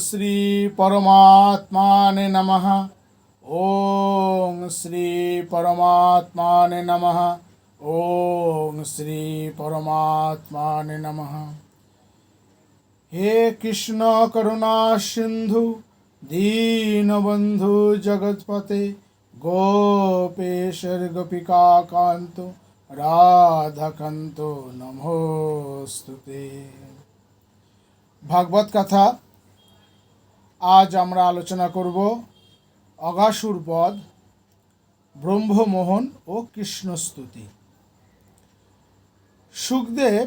শ্রী পরমাত্মানে নমঃ ওং শ্রী পরমাত্মানে নমঃ ওং শ্রী পরমাত্মানে নমঃ হে কৃষ্ণ করুণা সিন্ধু দীনবন্ধু জগৎপতে গোপেশ্বর গোপিকা কান্ত রাধাকান্ত নমস্তুতে ভাগবত কথা আজ আমরা আলোচনা করব অগাসুর বধ ব্রহ্মমোহন ও কৃষ্ণস্তুতি। সুখদেব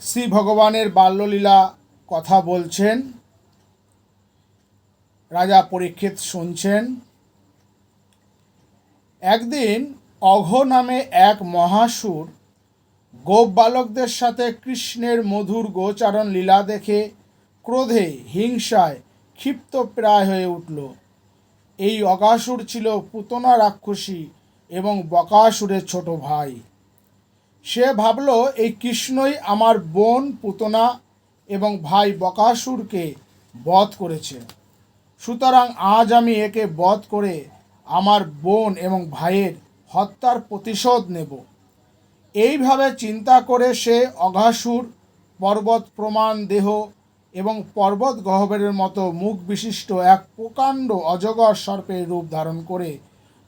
শ্রী ভগবানের বাল্যলীলা কথা বলছেন, রাজা পরীক্ষিত শুনছেন। একদিন অঘ নামে এক মহাসুর গোপ বালকদের সাথে কৃষ্ণের মধুর গোচারণ লীলা দেখে ক্রোধে হিংসায় ক্ষিপ্ত প্রায় হয়ে উঠল। এই অগাসুর ছিল পুতনা রাক্ষসী এবং বকাসুরের ছোট ভাই। সে ভাবল, এই কৃষ্ণই আমার বোন পুতনা এবং ভাই বকাসুরকে বধ করেছে। সুতরাং আজ আমি একে বধ করে আমার বোন এবং ভাইয়ের হত্যার প্রতিশোধ নেব। এইভাবে চিন্তা করে সে অঘাসুর পর্বত প্রমাণ দেহ এবং পর্বত গহ্বরের মতো মুখ বিশিষ্ট এক প্রকাণ্ড অজগর সর্পের রূপ ধারণ করে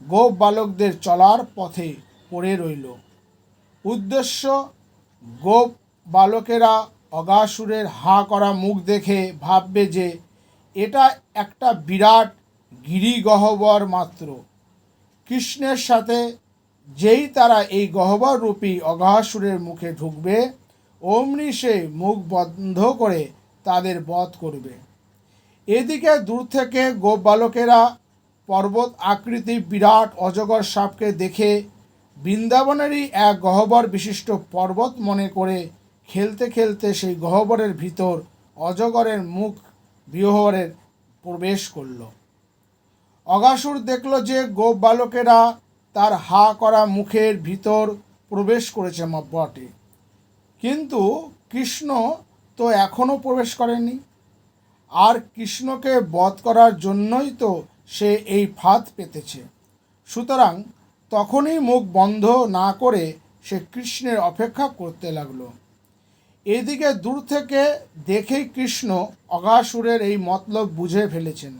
গোপ বালকদের চলার পথে পড়ে রইল। উদ্দেশ্য, গোপ বালকেরা অগাসুরের হা করা মুখ দেখে ভাববে যে এটা একটা বিরাট গিরিগহ্বর মাত্র। কৃষ্ণের সাথে যেই তারা এই গহ্বর রূপী অগাসুরের মুখে ঢুকবে, অমনি সে মুখ বন্ধ করে তাদের বধ করবে। এদিকে দূর থেকে গোপ বালকেরা পর্বত আকৃতি বিরাট অজগর সাপকে দেখে বৃন্দাবনেরই এক গহ্বর বিশিষ্ট পর্বত মনে করে খেলতে খেলতে সেই গহ্বরের ভিতর অজগরের মুখ বিহরের প্রবেশ করল। অগাসুর দেখল যে গোপ বালকেরা তার হা করা মুখের ভিতর প্রবেশ করেছে বটে কিন্তু কৃষ্ণ তো এখনও প্রবেশ করেনি। আর কৃষ্ণকে বধ করার জন্যই তো সে এই ফাঁদ পেতেছে। সুতরাং তখনই মুখ বন্ধ না করে সে কৃষ্ণের অপেক্ষা করতে লাগল। এদিকে দূর থেকে দেখেই কৃষ্ণ অগাসুরের এই মতলব বুঝে ফেলেছেন।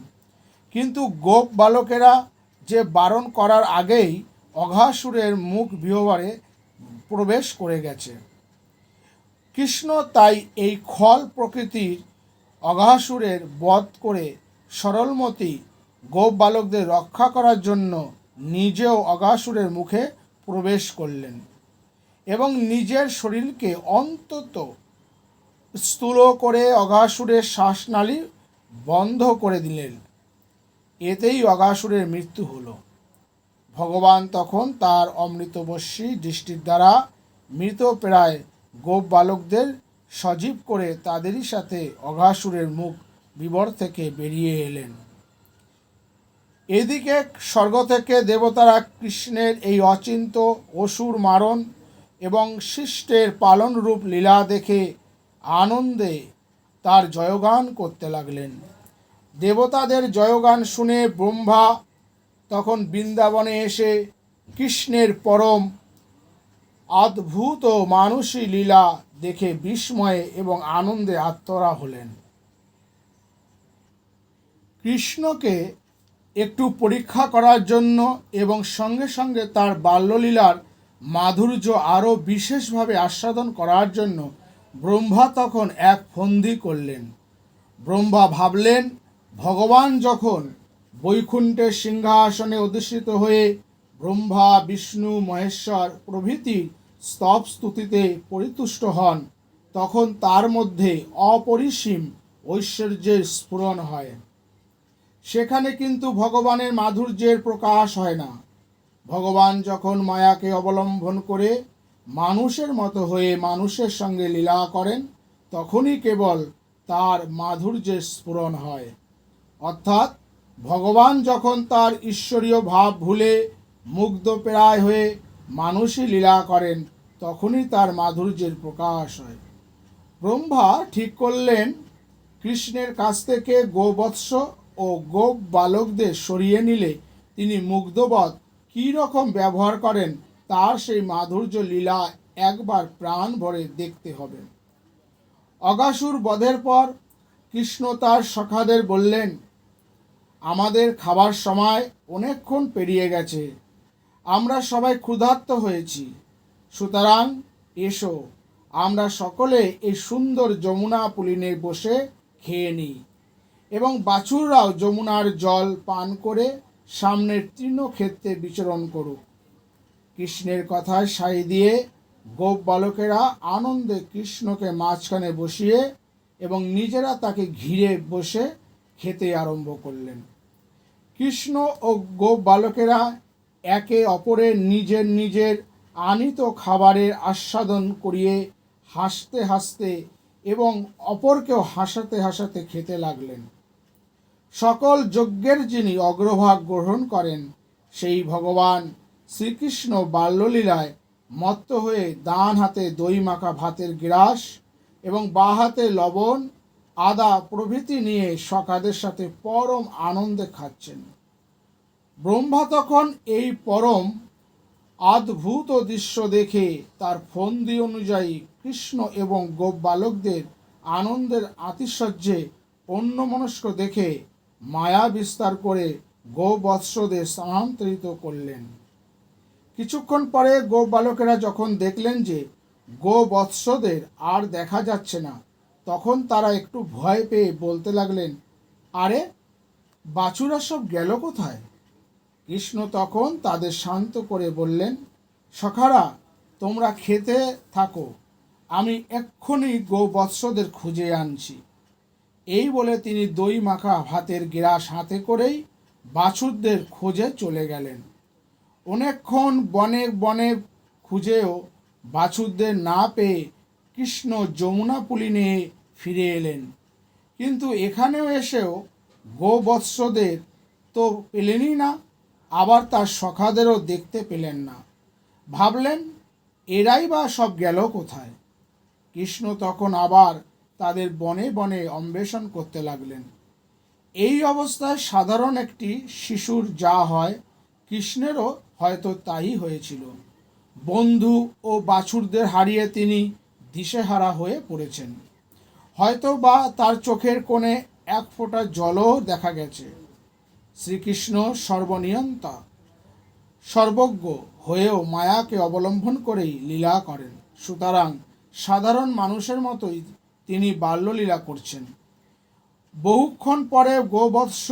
কিন্তু গোপ বালকেরা যে বারণ করার আগেই অঘাসুরের মুখ বিহবারে প্রবেশ করে গেছে। কৃষ্ণ তাই এই খল প্রকৃতির অঘাসুরের বধ করে সরলমতি গোপ বালকদের রক্ষা করার জন্য নিজেও অঘাসুরের মুখে প্রবেশ করলেন এবং নিজের শরীরকে অন্তত স্থূল করে অঘাসুরের শ্বাসনালী বন্ধ করে দিলেন। এতেই অগাসুরের মৃত্যু হলো। ভগবান তখন তার অমৃতবর্ষী দৃষ্টির দ্বারা মৃত প্রায় গোপ বালকদের সজীব করে তাদেরই সাথে অঘাসুরের মুখ বিবর থেকে বেরিয়ে এলেন। এদিকে স্বর্গ থেকে দেবতারা কৃষ্ণের এই অচিন্ত, অসুর মারণ এবং শিষ্টের পালন রূপ লীলা দেখে আনন্দে তার জয়গান করতে লাগলেন। দেবতাদের জয়গান শুনে ব্রহ্মা তখন বৃন্দাবনে এসে কৃষ্ণের পরম অদ্ভুত মানুষী লীলা দেখে বিস্ময়ে এবং আনন্দে আত্মরা হলেন। কৃষ্ণকে একটু পরীক্ষা করার জন্য এবং সঙ্গে সঙ্গে তার বাল্যলীলার মাধুর্য আরও বিশেষভাবে আস্বাদন করার জন্য ব্রহ্মা তখন এক ফন্দি করলেন। ব্রহ্মা ভাবলেন, ভগবান যখন বৈকুণ্ঠের সিংহাসনে অধিষ্ঠিত হয়ে ব্রহ্মা, বিষ্ণু, মহেশ্বর প্রভৃতি স্তব স্তুতিতে পরিতুষ্ট হন, তখন তার মধ্যে অপরিসীম ঐশ্বর্যের স্ফুরণ হয়। সেখানে কিন্তু ভগবানের মাধুর্যের প্রকাশ হয় না। ভগবান যখন মায়াকে অবলম্বন করে মানুষের মতো হয়ে মানুষের সঙ্গে লীলা করেন, তখনই কেবল তার মাধুর্যের স্ফুরণ হয়। অর্থাৎ ভগবান যখন তার ঈশ্বরীয় ভাব ভুলে মুগ্ধ প্রায় হয়ে মানুষই লীলা করেন তখনই তার মাধুর্যের প্রকাশ হয়। ব্রহ্মা ঠিক করলেন, কৃষ্ণের কাছ থেকে গোবৎস ও গোপ বালকদের সরিয়ে নিলে তিনি মুগ্ধবধ কী রকম ব্যবহার করেন, তার সেই মাধুর্য লীলা একবার প্রাণ ভরে দেখতে হবে। অগাসুর বধের পর কৃষ্ণ তার সখাদের বললেন, আমাদের খাবার সময় অনেকক্ষণ পেরিয়ে গেছে। আমরা সবাই ক্ষুধার্ত হয়েছি। সুতরাং এসো, আমরা সকলে এই সুন্দর যমুনা পুলিনে বসে খেয়ে নিই। এবং বাছুররাও যমুনার জল পান করে সামনের তৃণক্ষেত্রে বিচরণ করুক। কৃষ্ণের কথায় সাই দিয়ে গোপ বালকেরা আনন্দে কৃষ্ণকে মাঝখানে বসিয়ে এবং নিজেরা তাকে ঘিরে বসে খেতে আরম্ভ করলেন। কৃষ্ণ ও গোপ বালকেরা একে অপরের নিজের নিজের আনিত খাবারের আস্বাদন করিয়ে হাসতে হাসতে এবং অপরকেও হাসাতে হাসাতে খেতে লাগলেন। সকল যজ্ঞের যিনি অগ্রভাগ গ্রহণ করেন, সেই ভগবান শ্রীকৃষ্ণ বাল্যলীলায় মত্ত হয়ে ডান হাতে দই মাখা ভাতের গ্রাস এবং বাঁ হাতে লবণ, আদা প্রভৃতি নিয়ে সকাদের সাথে পরম আনন্দে খাচ্ছেন। ব্রহ্মা তখন এই পরম অদ্ভুত দৃশ্য দেখে তার ফন্দি অনুযায়ী কৃষ্ণ এবং গোপ বালকদের আনন্দের আতিশয্যে অন্যমনস্ক দেখে মায়া বিস্তার করে গোবৎসদের স্থানান্তরিত করলেন। কিছুক্ষণ পরে গো বালকেরা যখন দেখলেন যে গো বৎসদের আর দেখা যাচ্ছে না, তখন তারা একটু ভয় পেয়ে বলতে লাগলেন, আরে, বাছুরা সব গেল কোথায়? কৃষ্ণ তখন তাদের শান্ত করে বললেন, সখারা, তোমরা খেতে থাকো। আমি এক্ষুনি গোবৎসদের খুঁজে আনছি। এই বলে তিনি দই মাখা ভাতের গ্রাস হাতে করেই বাছুরদের খোঁজে চলে গেলেন। অনেকক্ষণ বনে বনে খুঁজেও বাছুরদের না পেয়ে কৃষ্ণ যমুনা পুলি নিয়ে ফিরে এলেন। কিন্তু এখানেও এসেও গোবৎসদের তো পেলেনই না। আবার তার সখাদেরও দেখতে পেলেন না। ভাবলেন, এরাই বা সব গেল কোথায়? কৃষ্ণ তখন আবার তাদের বনে বনে অন্বেষণ করতে লাগলেন। এই অবস্থায় সাধারণ একটি শিশুর যা হয়, কৃষ্ণেরও হয়তো তাই হয়েছিল। বন্ধু ও বাছুরদের হারিয়ে তিনি দিশেহারা হয়ে পড়েছেন। হয়তো বা তার চোখের কোণে এক ফোঁটা জলও দেখা গেছে। শ্রীকৃষ্ণ সর্বনিয়ন্তা। সর্বজ্ঞ হয়েও মায়াকে অবলম্বন করেই লীলা করেন। সুতরাং সাধারণ মানুষের মতোই তিনি বাল্যলীলা করছেন। বহুক্ষণ পরে গোবৎস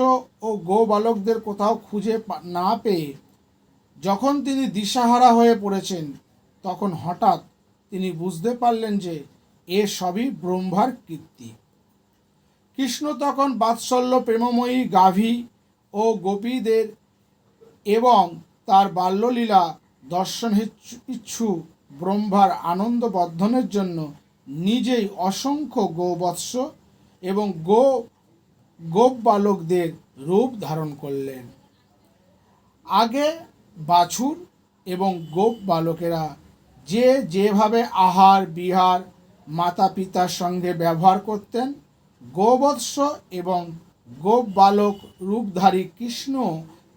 ও গোবালকদের কোথাও খুঁজে না পেয়ে যখন তিনি দিশাহারা হয়ে পড়েছেন, তখন হঠাৎ তিনি বুঝতে পারলেন যে এ সবই ব্রহ্মার কীর্তি। কৃষ্ণ তখন বাৎসল্য প্রেমময়ী গাভী ও গোপীদের এবং তার বাল্যলীলা দর্শন ইচ্ছু- ব্রহ্মার আনন্দ বর্ধনের জন্য নিজেই অসংখ্য গোবৎস এবং গো গোপ বালকদের রূপ ধারণ করলেন। আগে বাছুর এবং গোপ বালকেরা যে যেভাবে আহার, বিহার মাতা পিতার সঙ্গে ব্যবহার করতেন, গোবৎস এবং গোপ বালক রূপধারী কৃষ্ণ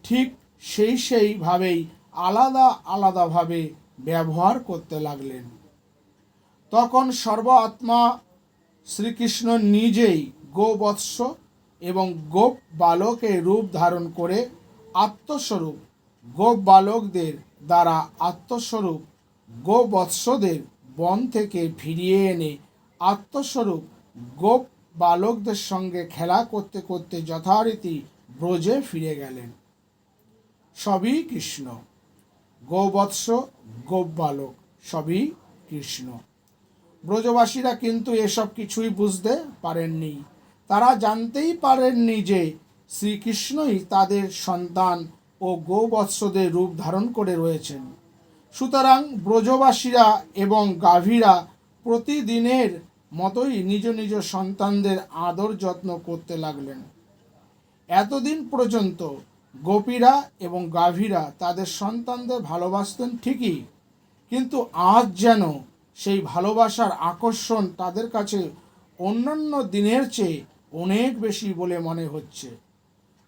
ঠিক সেই সেইভাবেই আলাদা আলাদাভাবে ব্যবহার করতে লাগলেন। তখন সর্ব আত্মা শ্রীকৃষ্ণ নিজেই গোবৎস এবং গোপ বালকের রূপ ধারণ করে আত্মস্বরূপ গোপ বালকদের দ্বারা আত্মস্বরূপ গোবৎসদের বন থেকে ফিরিয়ে এনে আত্মস্বরূপ গোপ বালকদের সঙ্গে খেলা করতে করতে যথারীতি ব্রজে ফিরে গেলেন। সবই কৃষ্ণ। গোবৎস গোপ বালক সবই কৃষ্ণ। ব্রজবাসীরা কিন্তু এসব কিছুই বুঝতে পারেননি। তারা জানতেই পারেননি যে শ্রীকৃষ্ণই তাদের সন্তান ও গোবৎসদের রূপ ধারণ করে রয়েছেন। সুতরাং ব্রজবাসীরা এবং গাভীরা প্রতিদিনের মতোই নিজ নিজ সন্তানদের আদর যত্ন করতে লাগলেন। এতদিন পর্যন্ত গোপীরা এবং গাভীরা তাদের সন্তানদের ভালোবাসতেন ঠিকই, কিন্তু আজ যেন সেই ভালোবাসার আকর্ষণ তাদের কাছে অন্যান্য দিনের চেয়ে অনেক বেশি বলে মনে হচ্ছে।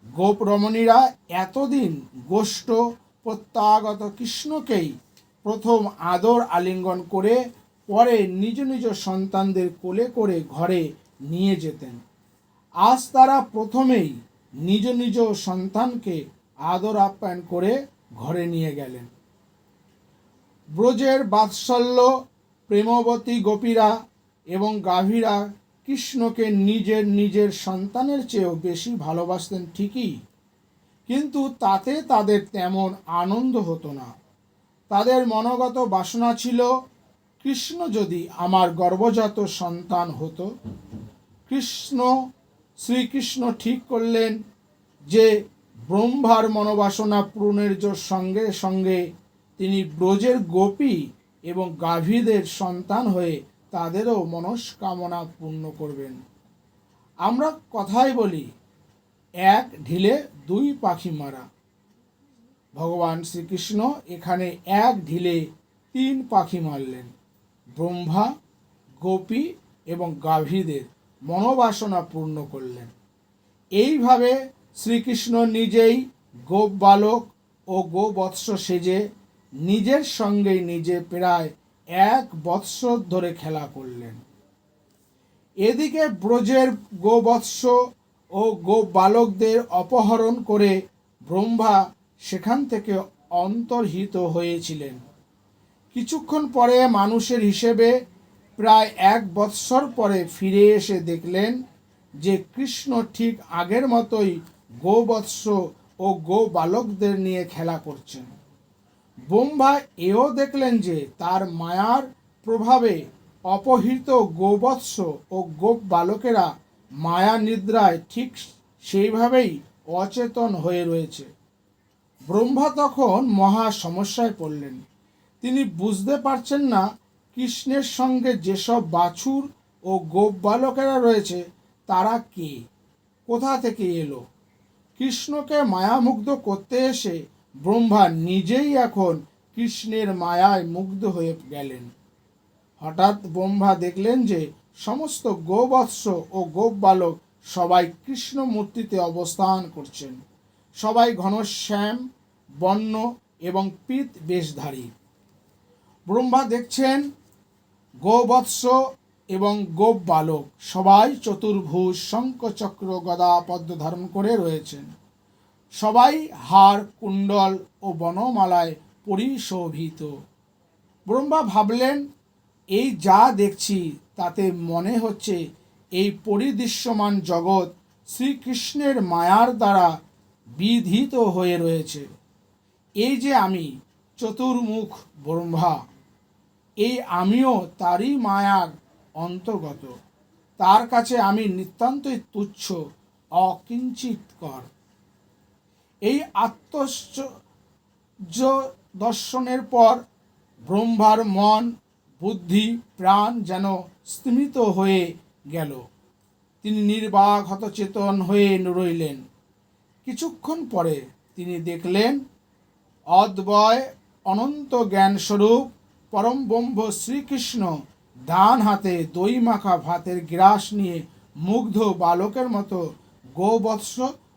গোপ রমণীরা এতদিন গোষ্ঠ প্রত্যাগত কৃষ্ণকেই প্রথম আদর আলিঙ্গন করে পরে নিজ নিজ সন্তানদের কোলে করে ঘরে নিয়ে যেতেন। আজ তারা প্রথমেই নিজ নিজ সন্তানকে আদর আপ্যায়ন করে ঘরে নিয়ে গেলেন। ব্রজের বাৎসল্য, প্রেমবতী গোপীরা এবং গাভীরা কৃষ্ণকে নিজের নিজের সন্তানের চেয়েও বেশি ভালোবাসতেন ঠিকই, কিন্তু তাতে তাদের তেমন আনন্দ হতো না। তাদের মনোগত বাসনা ছিল কৃষ্ণ যদি আমার গর্ভজাত সন্তান হতো, কৃষ্ণ, শ্রীকৃষ্ণ ঠিক করলেন যে ব্রহ্মার মনোবাসনা পূরণের সঙ্গে সঙ্গে তিনি ব্রজের গোপী এবং গাভীদের সন্তান হয়ে তাদেরও মনস্কামনা পূর্ণ করবেন। আমরা কথাই বলি, এক ঢিলে দুই পাখি মারা। ভগবান শ্রীকৃষ্ণ এখানে এক ঢিলে তিন পাখি মারলেন। ব্রহ্মা, গোপী এবং গাভীদের মনোবাসনা পূর্ণ করলেন। এইভাবে শ্রীকৃষ্ণ নিজেই গোপ বালক ও গোবৎস সেজে নিজের সঙ্গেই নিজে প্রায় এক বৎসর ধরে খেলা করলেন। এদিকে ব্রজের গোবৎস ও গো বালকদের অপহরণ করে ব্রহ্মা সেখান থেকে অন্তর্হিত হয়েছিলেন। কিছুক্ষণ পরে মানুষের হিসেবে প্রায় এক বৎসর পরে ফিরে এসে দেখলেন যে কৃষ্ণ ঠিক আগের মতোই গোবৎস ও গো বালকদের নিয়ে খেলা করছেন। বোম্বা এও দেখলেন যে তার মায়ার প্রভাবে অপহৃত গোবৎস ও গোপ বালকেরা মায়া নিদ্রায় ঠিক সেইভাবেই অচেতন হয়ে রয়েছে। ব্রহ্মা তখন মহা সমস্যায় পড়লেন। তিনি বুঝতে পারছেন না কৃষ্ণের সঙ্গে যেসব বাছুর ও গোপ বালকেরা রয়েছে, তারা কে? কোথা থেকে এলো? কৃষ্ণকে মায়ামুগ্ধ করতে এসে ব্রহ্মা নিজেই এখন কৃষ্ণের মায়ায় মুগ্ধ হয়ে গেলেন। হঠাৎ ব্রহ্মা দেখলেন যে সমস্ত গোবৎস ও গোপ বালক সবাই কৃষ্ণ মূর্তিতে অবস্থান করছেন। সবাই ঘনশ্যাম, বর্ণ এবং পিত বেশধারী। ব্রহ্মা দেখছেন গোবৎস এবং গোপ বালক। সবাই চতুর্ভুজ শঙ্খচক্র গদা, পদ্ম ধারণ করে রয়েছেন। সবাই হার, কুণ্ডল ও বনমালায় পরিশোভিত। ব্রহ্মা ভাবলেন, এই যা দেখছি, তাতে মনে হচ্ছে এই পরিদৃশ্যমান জগৎ শ্রীকৃষ্ণের মায়ার দ্বারা বিধিত হয়ে রয়েছে। এই যে আমি, চতুর্মুখ ব্রহ্মা এই আমিও তারই মায়ার অন্তর্গত। তার কাছে আমি নিতান্তই তুচ্ছ অকিঞ্চিতকর এই আত্মশ্চর্য দর্শনের পর ব্রহ্মার মন, বুদ্ধি, প্রাণ যেন স্তিমিত হয়ে গেল। তিনি নির্বাক, হতচেতন হয়ে রইলেন। কিছুক্ষণ পরে তিনি দেখলেন, অদ্বয় অনন্ত জ্ঞানস্বরূপ পরম ব্রহ্ম শ্রীকৃষ্ণ ডান হাতে দই মাখা ভাতের গ্রাস নিয়ে মুগ্ধ বালকের মতো গোবৎস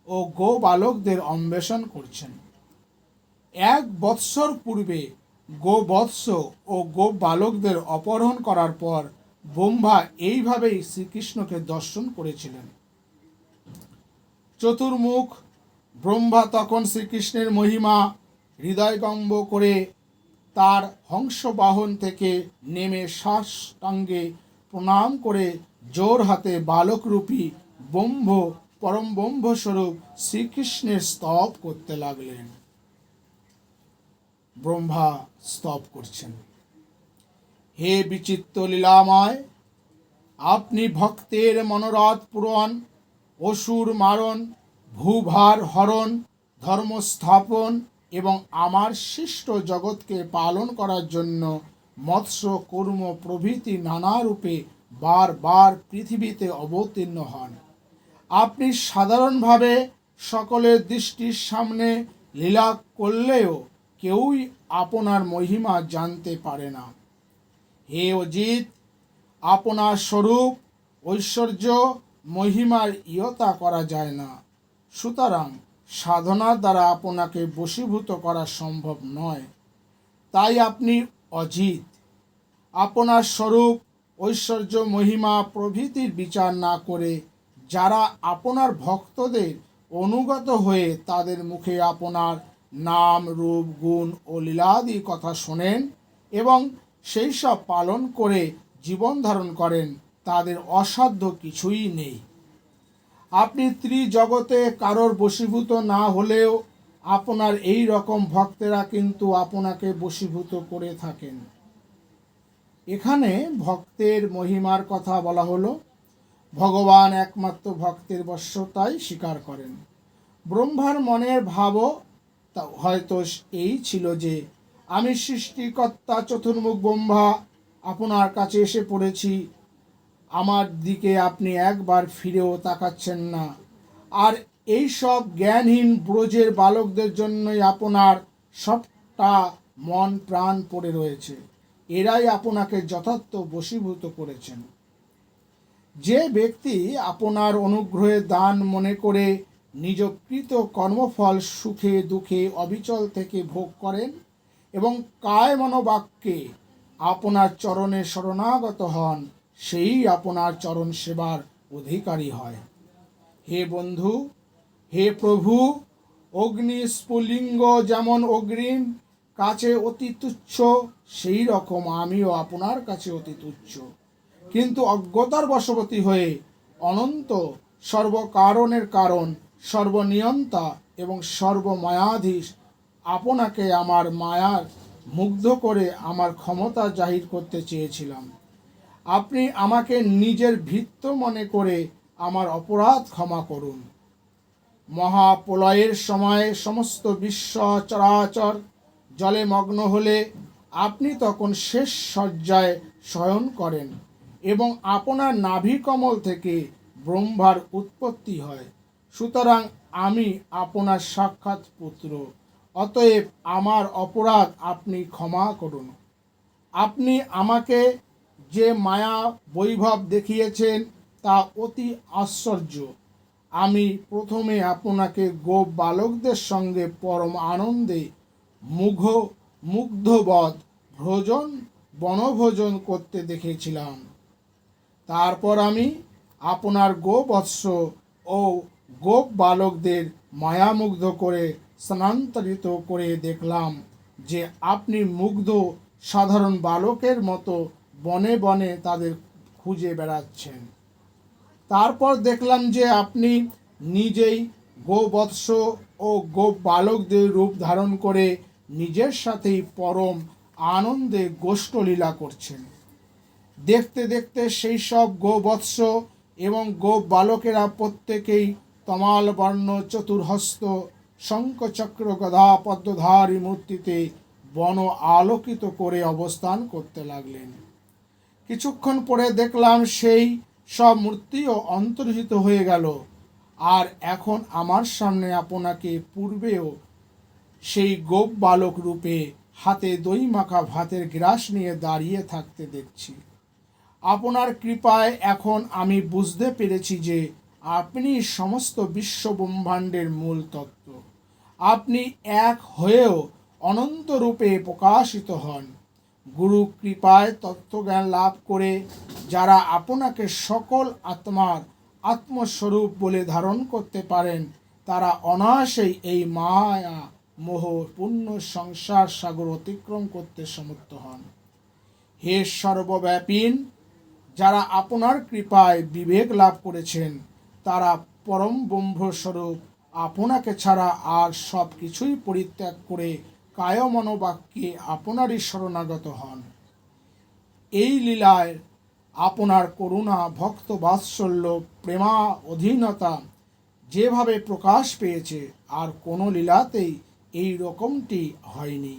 ও গো বালকদের অন্বেষণ করছেন। এক বৎসর পূর্বে গোবৎস ও গো বালকদের অপহরণ করার পর ব্রহ্মা এইভাবেই শ্রীকৃষ্ণকে দর্শন করেছিলেন। চতুর্মুখ ব্রহ্মা তখন শ্রীকৃষ্ণের মহিমা হৃদয়গম্ব করে তার হংসবাহন থেকে নেমে শ্বাসটাঙ্গে প্রণাম করে জোর হাতে বালকরূপী ব্রহ্ম পরম ব্রহ্মস্বরূপ শ্রীকৃষ্ণের স্তব করতে লাগলেন। ব্রহ্মা স্তব করছেন। হে বিচিত্র লীলাময়, আপনি ভক্তের মনোরথ পূরণ, অসুর মারণ, ভূভার হরণ ধর্ম স্থাপন এবং আমার সৃষ্ট জগৎকে পালন করার জন্য মৎস্য, কর্ম, প্রভৃতি নানা রূপে বারবার পৃথিবীতে অবতীর্ণ হন। আপনি সাধারণভাবে সকলের দৃষ্টির সামনে লীলা করলেও কেউই আপনার মহিমা জানতে পারে না। হে অজিত, আপনার স্বরূপ, ঐশ্বর্য, মহিমার ইয়তা করা যায় না। সুতরাং সাধনার দ্বারা আপনাকে বশীভূত করা সম্ভব নয়। তাই আপনি অজিত। আপনার স্বরূপ, ঐশ্বর্য, মহিমা প্রভৃতির বিচার না করে যারা আপনার ভক্তদের অনুগত হয়ে তাদের মুখে আপনার নাম, রূপ, গুণ ও লীলাদি কথা শোনেন এবং সেই সব পালন করে জীবন ধারণ করেন, তাদের অসাধ্য কিছুই নেই। আপনি ত্রিজগতে কারোর বশীভূত না হলেও আপনার এই রকম ভক্তেরা কিন্তু আপনাকে বশীভূত করে থাকেন। এখানে ভক্তের মহিমার কথা বলা হলো। ভগবান একমাত্র ভক্তের বশ্যতাই স্বীকার করেন। ব্রহ্মার মনের ভাবও হয়তো এই ছিল যে, আমি সৃষ্টিকর্তা চতুর্মুখ ব্রহ্মা, আপনার কাছে এসে পড়েছি আমার দিকে আপনি একবার ফিরেও তাকাচ্ছেন না। আর এই সব জ্ঞানহীন ব্রজের বালকদের জন্যই আপনার সবটা মন প্রাণ পড়ে রয়েছে। এরাই আপনাকে যথার্থ বশীভূত করেছেন। যে ব্যক্তি আপনার অনুগ্রহে দান মনে করে নিজ কৃত কর্মফল সুখে দুঃখে অবিচল থেকে ভোগ করেন এবং কায় মনোবাক্যে আপনার চরণে শরণাগত হন সেই আপনার চরণ সেবার অধিকারী হয়। হে বন্ধু, হে প্রভু, অগ্নি স্ফুলিঙ্গ যেমন অগ্রিম, কাছে অতি তুচ্ছ, সেই রকম আমিও আপনার কাছে অতি তুচ্ছ। কিন্তু অজ্ঞতার বশবতী হয়ে অনন্ত সর্বকারণের কারণ, সর্বনিয়ন্তা এবং সর্বমায়াধীশ আপনাকে আমার মায়ার মুগ্ধ করে আমার ক্ষমতা জাহির করতে চেয়েছিলাম। আপনি আমাকে নিজের ভিত্ত মনে করে আমার অপরাধ ক্ষমা করুন। মহাপ্রলয়ের সময় সমস্ত বিশ্ব চরাচর জলে মগ্ন হলে আপনি তখন শেষ শয্যায় শয়ন করেন এবং আপনার নাভিকমল থেকে ব্রহ্মার উৎপত্তি হয়। সুতরাং আমি আপনার সাক্ষাৎ পুত্র, অতএব আমার অপরাধ আপনি ক্ষমা করুন। আপনি আমাকে যে মায়া বৈভব দেখিয়েছেন তা অতি আশ্চর্য। আমি প্রথমে আপনাকে গোপ বালকদের সঙ্গে পরম আনন্দে মুঘ, মুগ্ধবধ ভোজন, বনভোজন করতে দেখেছিলাম। তারপর আমি আপনার গোবৎস ও গোপ বালকদের মায়ামুগ্ধ করে স্থানান্তরিত করে দেখলাম যে আপনি মুগ্ধ সাধারণ বালকের মতো বনে বনে তাদের খুঁজে বেড়াচ্ছেন। তারপর দেখলাম যে আপনি নিজেই গোবৎস ও গোপ বালকদের রূপ ধারণ করে নিজের সাথেই পরম আনন্দে গোষ্ঠলীলা করছেন। দেখতে দেখতে সেই সব গোবৎস এবং গোপ বালকেরা প্রত্যেকেই তমাল বর্ণ চতুর্হস্ত শঙ্খচক্র গদা পদ্মধারী মূর্তিতে বন আলোকিত করে অবস্থান করতে লাগলেন। কিছুক্ষণ পরে দেখলাম সেই সব মূর্তিও অন্তর্হিত হয়ে গেল। আর এখন আমার সামনে আপনাকে পূর্বেও সেই গোপ বালক রূপে হাতে দই মাখা ভাতের গ্রাস নিয়ে দাঁড়িয়ে থাকতে দেখছি। আপনার কৃপায় এখন আমি বুঝতে পেরেছি যে আপনি সমস্ত বিশ্ব ব্রহ্মাণ্ডের মূল তত্ত্ব। আপনি এক হয়েও অনন্তরূপে প্রকাশিত হন। গুরু কৃপায় তত্ত্বজ্ঞান লাভ করে যারা আপনাকে সকল আত্মার আত্মস্বরূপ বলে ধারণ করতে পারেন, তারা অনায়াসেই এই মায়া মোহ পূর্ণ সংসার সাগর অতিক্রম করতে সমর্থ হন। হে সর্বব্যাপীন, যারা আপনার কৃপায় বিবেক লাভ করেছেন, তারা পরম ব্রহ্মস্বরূপ, আপনাকে ছাড়া আর সব কিছুই পরিত্যাগ করে কায় মনোবাক্যে আপনারই শরণাগত হন। এই লীলায় আপনার করুণা, ভক্ত, বাৎসল্য, প্রেমা, অধীনতা যেভাবে প্রকাশ পেয়েছে, আর কোনো লীলাতেই এই রকমটি হয়নি।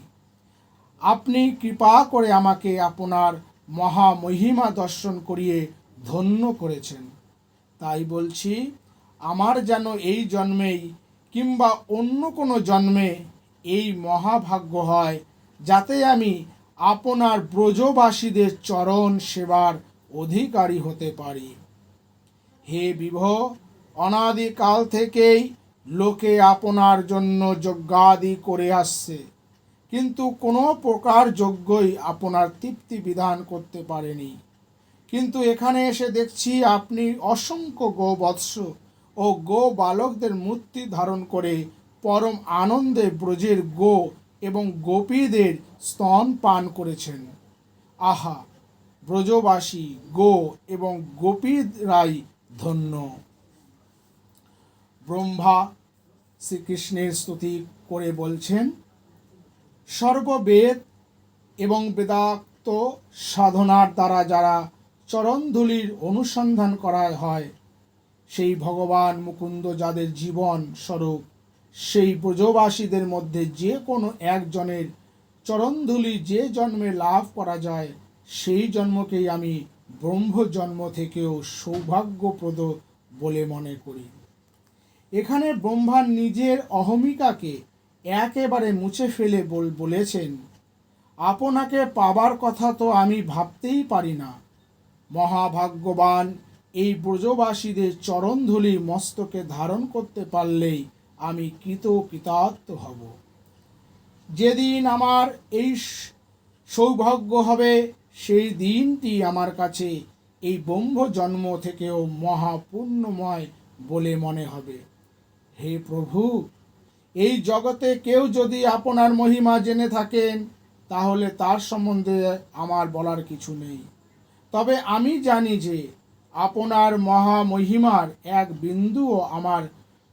আপনি কৃপা করে আমাকে আপনার মহামহিমা দর্শন করিয়ে ধন্য করেছেন। তাই বলছি, আমার যেন এই জন্মেই কিংবা অন্য কোনো জন্মে এই মহাভাগ্য হয়, যাতে আমি আপনার ব্রজবাসীদের চরণ সেবার অধিকারী হতে পারি। হে বিভো, অনাদিকাল থেকেই লোকে আপনার জন্য যজ্ঞাদি করে আসছে। কিন্তু কোনো প্রকার যজ্ঞই আপনার তৃপ্তি বিধান করতে পারেনি। কিন্তু এখানে এসে দেখছি আপনি অসংখ্য গোবৎস ও গো বালকদের মূর্তি ধারণ করে পরম আনন্দে ব্রজের গো এবং গোপীদের স্তন পান করেছেন। আহা, ব্রজবাসী, গো এবং গোপীরাই ধন্য। ব্রহ্মা শ্রীকৃষ্ণের স্তুতি করে বলছেন, সর্ববেদ এবং বেদাক্ত সাধনার দ্বারা যারা চরণধুলির অনুসন্ধান করা হয়, সেই ভগবান মুকুন্দ যাদের জীবন স্বরূপ সেই ব্রজবাসীদের মধ্যে যে কোনো একজনের চরণধুলি যে জন্মে লাভ করা যায়, সেই জন্মকেই আমি ব্রহ্ম জন্ম থেকেও সৌভাগ্যপ্রদ বলে মনে করি। এখানে ব্রহ্মা নিজের অহমিকাকে একেবারে মুছে ফেলে বল, বলেছেন, আপনাকে পাবার কথা তো আমি ভাবতেই পারি না। মহাভাগ্যবান এই ব্রজবাসীদের চরণধুলি মস্তকে ধারণ করতে পারলেই আমি কৃত কৃতার্থ হব। যেদিন আমার এই সৌভাগ্য হবে, সেই দিনটি আমার কাছে এই ব্রহ্ম জন্ম থেকেও মহাপূর্ণময় বলে মনে হবে। হে প্রভু, এই জগতে কেউ যদি আপনার মহিমা জেনে থাকেন, তাহলে তার সম্বন্ধে আমার বলার কিছু নেই। তবে আমি জানি যে, আপনার মহামহিমার এক বিন্দুও আমার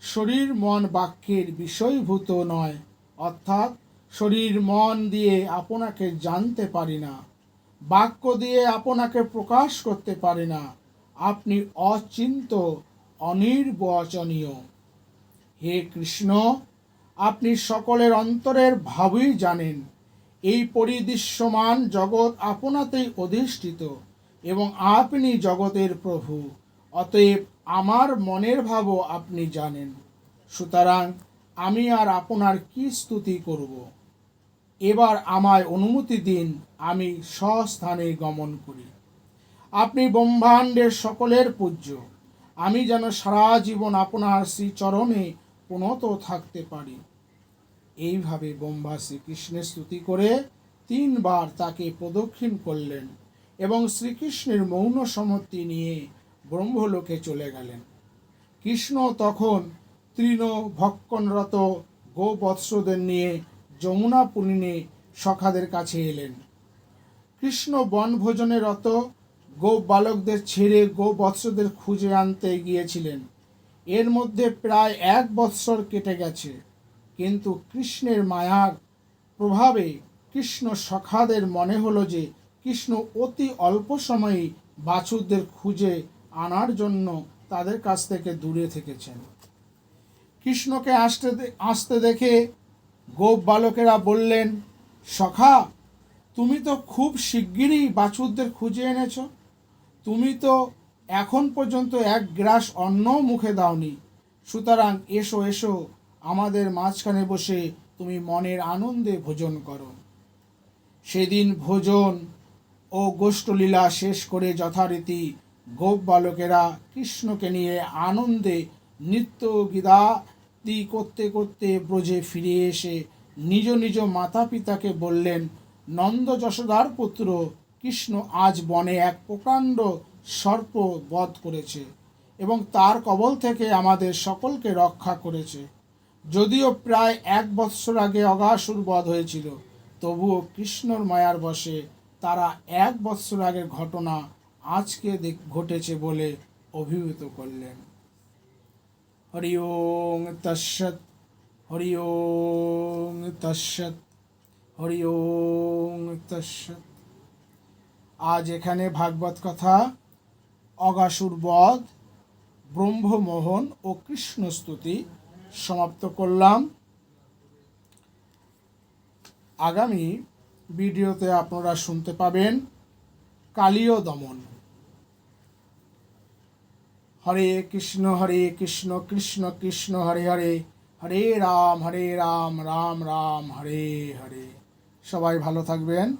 শরীর, মন বাক্যের বিষয়ভূত নয়, অর্থাৎ শরীর, মন দিয়ে আপনাকে জানতে পারি না, বাক্য দিয়ে আপনাকে প্রকাশ করতে পারি না। আপনি অচিন্ত অনির্বচনীয়। হে কৃষ্ণ, আপনি সকলের অন্তরের ভাবই জানেন, এই পরিদৃশ্যমান জগৎ আপনাতেই অধিষ্ঠিত এবং আপনি জগতের প্রভু, অতএব আমার মনের ভাবও আপনি জানেন। সুতরাং আমি আর আপনার কি স্তুতি করব? এবার আমায় অনুমতি দিন, আমি স্বস্থানে গমন করি। আপনি ব্রহ্মাণ্ডের সকলের পূজ্য। আমি যেন সারা জীবন আপনার শ্রীচরণে পুনত থাকতে পারি। এইভাবে ব্রহ্মা শ্রীকৃষ্ণের স্তুতি করে তিনবার তাকে প্রদক্ষিণ করলেন এবং শ্রীকৃষ্ণের মৌন সম্মতি নিয়ে ব্রহ্মলোকে চলে গেলেন। কৃষ্ণ তখন তৃণ ভক্ষণরত গোবৎসদের নিয়ে যমুনা পুলিনে সখাদের কাছে এলেন। কৃষ্ণ বনভোজনে রত গো বালকদের ছেড়ে গো বৎসদের খুঁজে আনতে গিয়েছিলেন। এর মধ্যে প্রায় এক বৎসর কেটে গেছে। কিন্তু কৃষ্ণের মায়ার প্রভাবে কৃষ্ণ সখাদের মনে হলো যে, কৃষ্ণ অতি অল্প সময়েই বাছুরদের খুঁজে আনার জন্য তাদের কাছ থেকে দূরে থেকেছেন। কৃষ্ণকে আসতে আসতে দেখে গোপ বালকেরা বললেন, সখা, তুমি তো খুব শিগগিরই বাছুরদের খুঁজে এনেছ। তুমি তো এখন পর্যন্ত এক গ্রাস অন্ন মুখে দাওনি। সুতরাং এসো এসো, আমাদের মাঝখানে বসে তুমি মনের আনন্দে ভোজন করো। সেদিন ভোজন ও গোষ্ঠলীলা শেষ করে যথারীতি গোপ বালকেরা কৃষ্ণকে নিয়ে আনন্দে নৃত্য গীতাদি করতে করতে ব্রজে ফিরে এসে নিজ নিজ মাতা পিতাকে বললেন, নন্দ যশোদার পুত্র, কৃষ্ণ আজ বনে এক প্রকাণ্ড সর্প বধ করেছে এবং তার কবল থেকে আমাদের সকলকে রক্ষা করেছে। যদিও প্রায় এক বৎসর আগে অগাসুর বধ হয়েছিল, তবুও কৃষ্ণর মায়ার বশে তারা এক বৎসর আগের ঘটনা আজকে ঘটেছে বলে অভিভূত করলেন। হরি ওং তৎসৎ হরি ওং তৎসৎ হরি ওং তৎসৎ। আজ এখানে ভাগবত কথা, অগাসুর বধ, ব্রহ্মমোহন ও কৃষ্ণ স্তুতি সমাপ্ত করলাম। আগামী ভিডিওতে আপনারা শুনতে পাবেন কালীয় দমন। হরে কৃষ্ণ হরে কৃষ্ণ কৃষ্ণ কৃষ্ণ, হরে হরে হরে রাম হরে রাম রাম রাম, হরে হরে। সবাই ভালো থাকবেন।